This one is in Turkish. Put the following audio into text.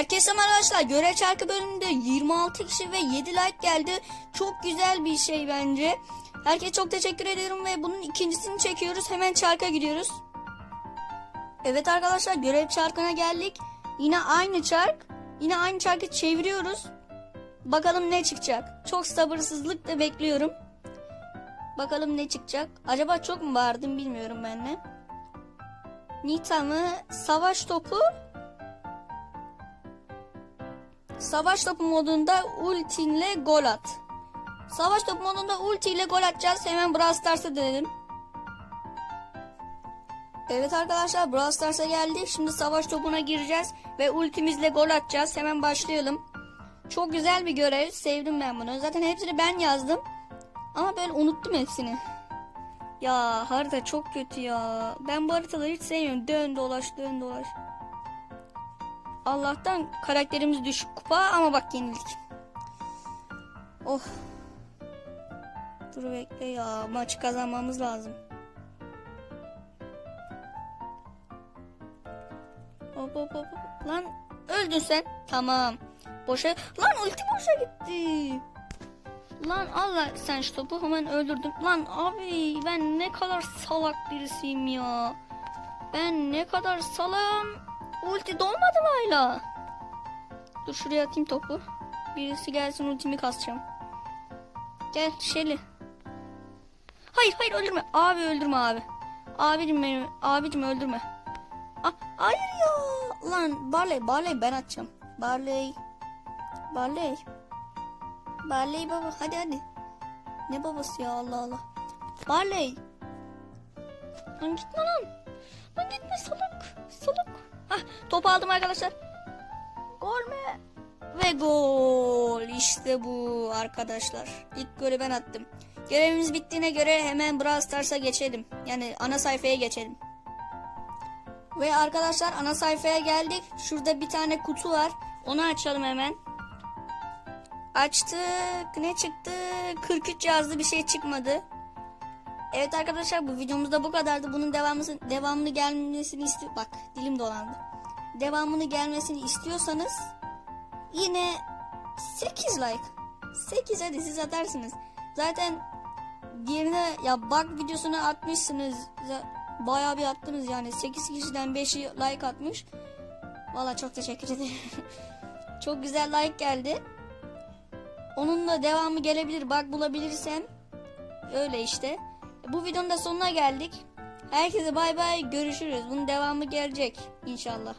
Herkese merhaba arkadaşlar. Görev çarkı bölümünde 26 kişi ve 7 like geldi. Çok güzel bir şey bence. Herkese çok teşekkür ediyorum ve bunun ikincisini çekiyoruz. Hemen çarka gidiyoruz. Evet arkadaşlar görev çarkına geldik. Yine aynı çark. Yine aynı çarkı çeviriyoruz. Bakalım ne çıkacak. Çok sabırsızlıkla bekliyorum. Bakalım ne çıkacak. Acaba çok mu bağırdım bilmiyorum ben de. Nita mı? Savaş topu. Savaş topu modunda ultinle gol at. Savaş topu modunda ulti ile gol atacağız. Hemen Brawl Stars'a dönelim. Evet arkadaşlar Brawl Stars'a geldik. Şimdi savaş topuna gireceğiz ve ultimizle gol atacağız. Hemen başlayalım. Çok güzel bir görev. Sevdim ben bunu. Zaten hepsini ben yazdım. Ama ben unuttum hepsini. Ya harita çok kötü ya. Ben bu haritaları hiç sevmiyorum. Dön dolaş dön dolaş. Allah'tan karakterimiz düşük kupa ama bak yenildik. Oh. Dur bekle ya. Maçı kazanmamız lazım. Hop hop hop. Lan öldün sen. Tamam. Boşa. Lan ulti boşa gitti. Lan Allah sen şu topu hemen öldürdüm. Lan abi ben ne kadar salak birisiyim ya. Ben ne kadar salam. Ulti dolmadı mı hala? Dur şuraya atayım topu. Birisi gelsin ultimi kasacağım. Gel Şeli. Hayır hayır öldürme. Abi öldürme abi. Abicim beni abicim öldürme. Ah, hayır ya. Lan Barley Barley ben atacağım. Barley. Barley. Barley baba hadi hadi. Ne babası ya Allah Allah. Barley. Lan gitme lan. Lan gitme salak. Salak. Topu aldım arkadaşlar. Gol mü? Ve gol. İşte bu arkadaşlar. İlk golü ben attım. Görevimiz bittiğine göre hemen Brawl Stars'a geçelim. Yani ana sayfaya geçelim. Ve arkadaşlar ana sayfaya geldik. Şurada bir tane kutu var. Onu açalım hemen. Açtık. Ne çıktı? 43 yazdı bir şey çıkmadı. Evet arkadaşlar bu videomuzda bu kadardı. Bunun devamını, devamını gelmesini istiyor. Bak dilim dolandı. Devamını gelmesini istiyorsanız yine 8 like. 8 hadi siz atarsınız. Zaten diğerine ya bak videosunu atmışsınız. Bayağı bir attınız yani. 8 kişiden 5'i like atmış. Valla çok teşekkür ederim. çok güzel like geldi. Onunla devamı gelebilir. Bak bulabilirsem. Öyle işte. Bu videonun da sonuna geldik. Herkese bay bay görüşürüz. Bunun devamı gelecek inşallah.